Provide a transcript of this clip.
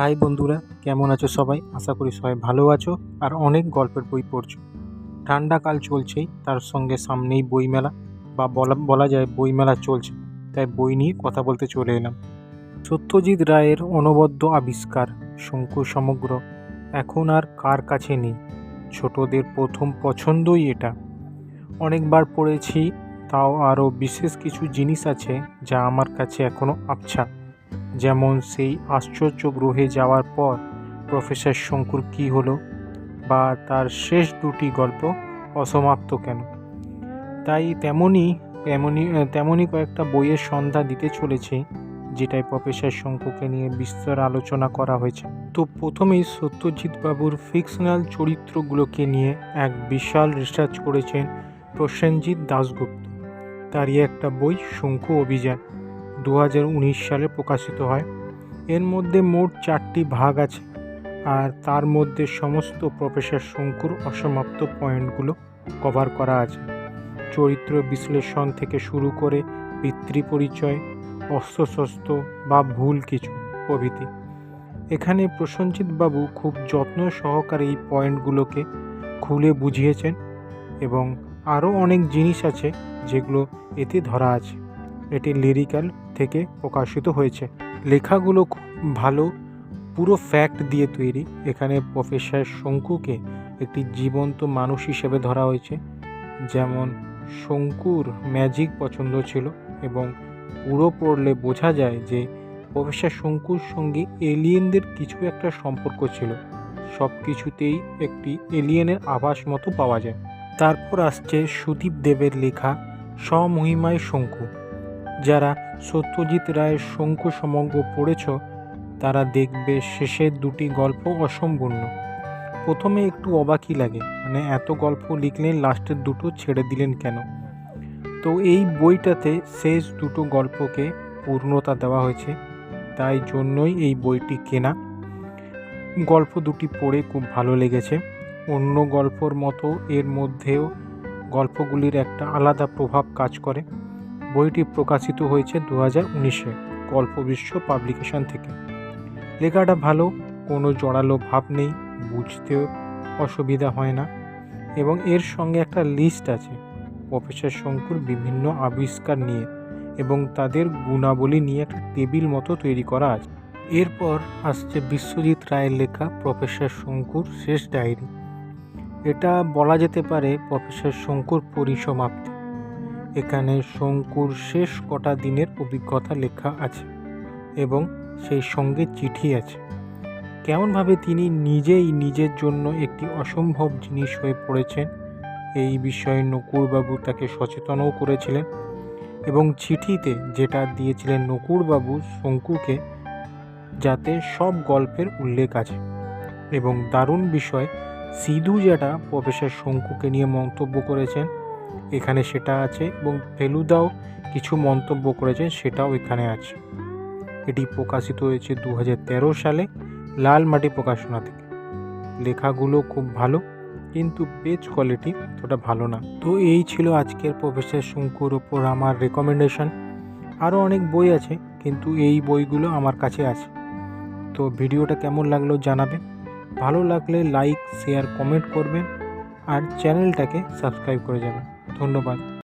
High বন্ধুরা, কেমন আছো সবাই? আশা করি সবাই ভালো আছো আর অনেক গল্পের বই পড়ছো। ঠান্ডাকাল চলছেই, তার সঙ্গে সামনেই বইমেলা, বা বলা বলা যায় বইমেলা চলছে। তাই বই নিয়ে কথা বলতে চলে এলাম। সত্যজিৎ রায়ের অনবদ্য আবিষ্কার, শঙ্কু সমগ্র, এখন আর কার কাছে নেই? ছোটদের প্রথম পছন্দই এটা। অনেকবার পড়েছি, তাও আরও বিশেষ কিছু জিনিস আছে, যা আমার কাছে এখনও আবছা। যেমন সেই আশ্চর্য গ্রহে যাওয়ার পর প্রফেসর শঙ্কুর কী হলো বা তার শেষ দুটি গল্প অসমাপ্ত কেন? তাই তেমনই তেমনই তেমনই কয়েকটা বইয়ের সন্ধ্যা দিতে চলেছে যেটাই প্রফেসর শঙ্কুকে নিয়ে বিস্তর আলোচনা করা হয়েছে। তো প্রথমেই সত্যজিৎ বাবুর ফিকশনাল চরিত্রগুলোকে নিয়ে এক বিশাল রিসার্চ করেছেন প্রসেনজিৎ দাশগুপ্ত। তারই একটা বই, শঙ্কু অভিযান। দু হাজার উনিশ সালে প্রকাশিত হয়। এর মধ্যে মোট চারটি ভাগ আছে আর তার মধ্যে সমস্ত প্রফেসর শঙ্কুর অসমাপ্ত পয়েন্টগুলো কভার করা আছে। চরিত্র বিশ্লেষণ থেকে শুরু করে পিতৃপরিচয়, অস্ত্রশস্ত্র বা ভুল কিছু প্রভৃতি। এখানে প্রসঞ্জিৎ বাবু খুব যত্ন সহকারে এই পয়েন্টগুলোকে খুলে বুঝিয়েছেন এবং আরও অনেক জিনিস আছে যেগুলো এতে ধরা আছে। এটি লিরিক্যাল থেকে প্রকাশিত হয়েছে। লেখাগুলো খুব ভালো, পুরো ফ্যাক্ট দিয়ে তৈরি। এখানে প্রফেসর শঙ্কুকে একটি জীবন্ত মানুষ হিসেবে ধরা হয়েছে। যেমন, শঙ্কুর ম্যাজিক পছন্দ ছিল এবং পুরো পড়লে বোঝা যায় যে প্রফেসর শঙ্কুর সঙ্গে এলিয়েনদের কিছু একটা সম্পর্ক ছিল। সব কিছুতেই একটি এলিয়েনের আভাস মতো পাওয়া যায়। তারপর আসছে সুদীপ দেবের লেখা স্বমহিমায় শঙ্কু। যারা সত্যজিৎ রায়ের শঙ্কু সমগ্র পড়েছ, তারা দেখবে শেষের দুটি গল্প অসম্পূর্ণ। প্রথমে একটু অবাকই লাগে মানে এত গল্প লিখলেন লাস্টের দুটো ছেড়ে দিলেন কেন? তো এই বইটাতে শেষ দুটো গল্পকে পূর্ণতা দেওয়া হয়েছে, তাই জন্যই এই বইটি কেনা। গল্প দুটি পড়ে খুব ভালো লেগেছে। অন্য গল্পর মতো এর মধ্যেও গল্পগুলির একটা আলাদা প্রভাব কাজ করে। বইটি প্রকাশিত হয়েছে দু হাজার উনিশে, গল্প বিশ্ব পাবলিকেশন থেকে। লেখাটা ভালো, কোনো জড়ালো ভাব নেই, বুঝতেও অসুবিধা হয় না। এবং এর সঙ্গে একটা লিস্ট আছে, প্রফেসর শঙ্কুর বিভিন্ন আবিষ্কার নিয়ে এবং তাদের গুণাবলী নিয়ে একটা টেবিল মতো তৈরি করা আছে। এরপর আসছে বিশ্বজিৎ রায়ের লেখা প্রফেসর শঙ্কুর শেষ ডায়েরি। এটা বলা যেতে পারে প্রফেসর শঙ্কুর পরিসমাপ্তি। এখানে শঙ্কুর শেষ কটা দিনের অভিজ্ঞতা লেখা আছে এবং সেই সঙ্গে চিঠি আছে। কেমনভাবে তিনি নিজেই নিজের জন্য একটি অসম্ভব জিনিস হয়ে পড়েছেন, এই বিষয়ে নকুরবাবু তাকে সচেতনও করেছিলেন এবং চিঠিতে যেটা দিয়েছিলেন নকুরবাবু শঙ্কুকে, যাতে সব গল্পের উল্লেখ আছে এবং দারুণ বিষয় সিধু যেটা প্রফেসর শঙ্কুকে নিয়ে মন্তব্য করেছেন এখানে সেটা আছে এবং ফেলুদাও কিছু মন্তব্য করেছেন, সেটাও এখানে আছে। এটি প্রকাশিত হয়েছে দু হাজার তেরো সালে, লাল মাটি প্রকাশনা থেকে। লেখাগুলো খুব ভালো, কিন্তু পেজ কোয়ালিটি অতটা ভালো না। তো এই ছিল আজকের প্রফেসর শঙ্কুর ওপর আমার রেকমেন্ডেশন আরও অনেক বই আছে, কিন্তু এই বইগুলো আমার কাছে আছে। তো ভিডিওটা কেমন লাগল জানাবেন। ভালো লাগলে লাইক শেয়ার কমেন্ট করবেন। আর চ্যানেলটাকে সাবস্ক্রাইব করে যাবেন। ধন্যবাদ।